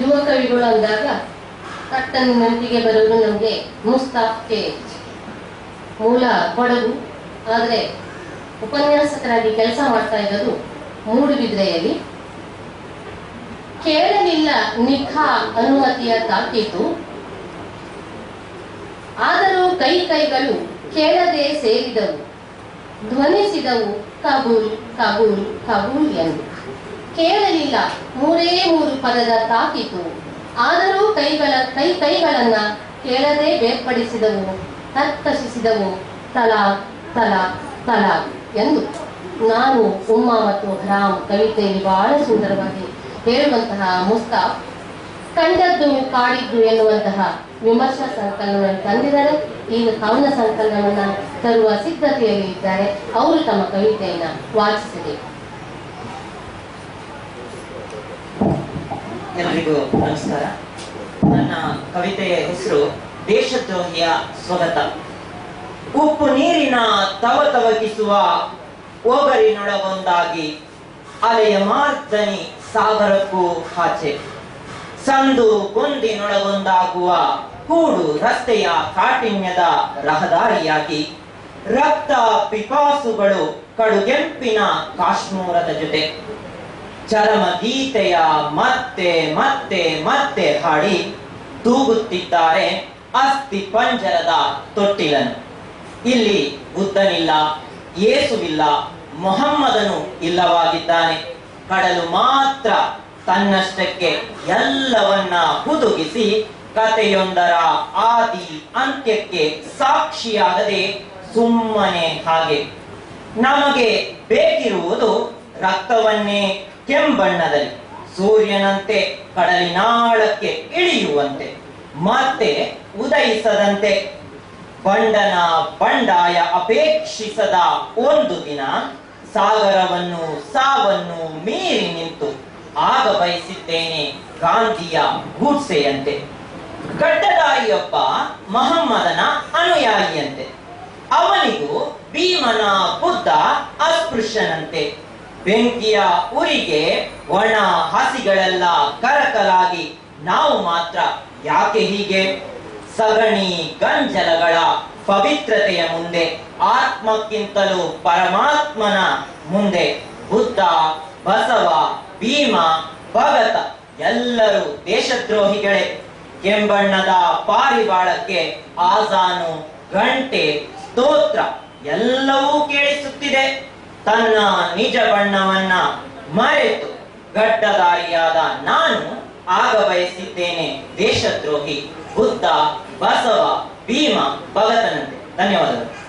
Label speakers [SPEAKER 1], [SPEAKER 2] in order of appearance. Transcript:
[SPEAKER 1] ಯುವ ಕವಿಗಳು ಅಂದಾಗ ಕಟ್ಟನ್ ನೆನಪಿಗೆ ಬರೋದು ನಮಗೆ ಮುಸ್ತಾಫ್ ಕೆ ಮೂಲ ಕೊಡಗು. ಆದರೆ ಉಪನ್ಯಾಸಕರಾಗಿ ಕೆಲಸ ಮಾಡ್ತಾ ಇರೋದು ಮೂಡುಬಿದ್ರೆಯಲ್ಲಿ. ಕೇಳಲಿಲ್ಲ ನಿಖಾ ಅನುಮತಿಯ ತಾಕೀತು. ಆದರೂ ಕೈ ಕೈಗಳು ಕೇಳದೆ ಸೇರಿದವು. ಧ್ವನಿಸಿದವು, ಕಬೂಲ್ ಕಬೂಲ್ ಕಬೂಲ್ ಎಂದು. ಕೇಳಲಿಲ್ಲ. ಮೂರೇ ಮೂರು ಪದದ ತಾಕಿತು. ಆದರೂ ಕೈಗಳ ಕೈ ಕೈಗಳನ್ನ ಕೇಳದೆ ಬೇರ್ಪಡಿಸಿದವು. ತತ್ತಶಿಸಿದವು ತಲಾ ತಲಾ ತಲಾ ಎಂದು. ನಾನು ಉಮ್ಮಾ ಮತ್ತು ರಾಮ್ ಕವಿತೆಯಲ್ಲಿ ಬಹಳ ಸುಂದರವಾಗಿ ಹೇಳುವಂತಹ ಮುಸ್ತಾಫ್, ಕಂಡದ್ದು ಕಾಡಿದ್ದು ಎನ್ನುವಂತಹ ವಿಮರ್ಶಾ ಸಂಕಲನವನ್ನು ತಂದಿದ್ದಾರೆ. ಈಗ ಕವನ ಸಂಕಲನವನ್ನ ತರುವ ಸಿದ್ಧತೆಯಲ್ಲಿ ಇದ್ದಾರೆ. ಅವರು ತಮ್ಮ ಕವಿತೆಯನ್ನು ವಾಚಿಸಿದೆ
[SPEAKER 2] ಎಲ್ರಿಗೂ ನಮಸ್ಕಾರ. ನನ್ನ ಕವಿತೆಯ ಹೆಸರು ದೇಶದ್ರೋಹಿಯ ಸ್ವಗತ. ಉಪ್ಪು ನೀರಿನ ತವ ತವಕಿಸುವ ಓಗರಿನೊಳಗೊಂದಾಗಿ ಅಲೆಯ ಮಾರ್ದನಿ ಸಾಗರಕ್ಕೂ ಆಚೆ ಸಂದು ಕುಂದಿನೊಳಗೊಂದಾಗುವ ಕೂಡು ರಸ್ತೆಯ ಕಾಠಿಣ್ಯದ ರಹದಾರಿಯಾಗಿ ರಕ್ತ ಪಿಪಾಸುಗಳು ಕಡುಗೆಂಪಿನ ಕಾಶ್ಮೀರದ ಜೊತೆ. ಚರಮ ಗೀತೆಯ ಮತ್ತೆ ಮತ್ತೆ ಮತ್ತೆ ಹಾಡಿ ತೂಗುತ್ತಿದ್ದಾರೆ ಅಸ್ಥಿ ಪಂಜರದ ತೊಟ್ಟಿಲನು ಇಲ್ಲಿ ಬುದ್ಧನಿಲ್ಲ, ಯೇಸುವಿಲ್ಲ, ಮೊಹಮ್ಮದನು ಇಲ್ಲವಾಗಿದ್ದಾನೆ. ಕಡಲು ಮಾತ್ರ ತನ್ನಷ್ಟಕ್ಕೆ ಎಲ್ಲವನ್ನ ಹುದುಗಿಸಿ ಕಥೆಯೊಂದರ ಆದಿ ಅಂತ್ಯಕ್ಕೆ ಸಾಕ್ಷಿಯಾಗದೆ ಸುಮ್ಮನೆ ಹಾಗೆ. ನಮಗೆ ಬೇಕಿರುವುದು ರಕ್ತವನ್ನೇ ಕೆಂಬಣ್ಣದಲ್ಲಿ ಸೂರ್ಯನಂತೆ ಕಡಲಿನಾಳಕ್ಕೆ ಇಳಿಯುವಂತೆ, ಮತ್ತೆ ಉದಯಿಸದಂತೆ ಬಂಡನ ಬಂಡಾಯ ಅಪೇಕ್ಷಿಸದ ಒಂದು ದಿನ ಸಾಗರವನ್ನು ಸಾವನ್ನು ಮೀರಿ ನಿಂತು ಆಗ ಬಯಸಿದ್ದೇನೆ ಗಾಂಧಿಯ ಗೂಡ್ಸೆಯಂತೆ ಗಡ್ಡದಾಯಿಯೊಬ್ಬ ಮಹಮ್ಮದನ ಅನುಯಾಯಿಯಂತೆ. ಅವನಿಗೂ ಭೀಮನ ಬುದ್ಧ ಅಸ್ಪೃಶ್ಯನಂತೆ. ಬೆಂಕಿಯ ಉರಿಗೆ ಒಣ ಹಸಿಗಳೆಲ್ಲ ಕರಕಲಾಗಿ ನಾವು ಮಾತ್ರ ಯಾಕೆ ಹೀಗೆ? ಸಗಣಿ ಗಂಜಲಗಳ ಪವಿತ್ರತೆಯ ಮುಂದೆ, ಆತ್ಮಕ್ಕಿಂತಲೂ ಪರಮಾತ್ಮನ ಮುಂದೆ ಬುದ್ಧ, ಬಸವ, ಭೀಮ, ಭಗತ ಎಲ್ಲರೂ ದೇಶದ್ರೋಹಿಗಳೇ. ಕೆಂಬಣ್ಣದ ಪಾರಿವಾಳಕ್ಕೆ ಆಜಾನು ಗಂಟೆ ಸ್ತೋತ್ರ ಎಲ್ಲವೂ ಕೇಳಿಸುತ್ತಿದೆ. ತನ್ನ ನಿಜ ಬಣ್ಣವನ್ನ ಮರೆತು ಗಡ್ಡದಾರಿಯಾದ ನಾನು ಆಗ ಬಯಸಿದ್ದೇನೆ ದೇಶದ್ರೋಹಿ ಬುದ್ಧ ಬಸವ ಭೀಮ ಭಗತನಂತೆ. ಧನ್ಯವಾದಗಳು.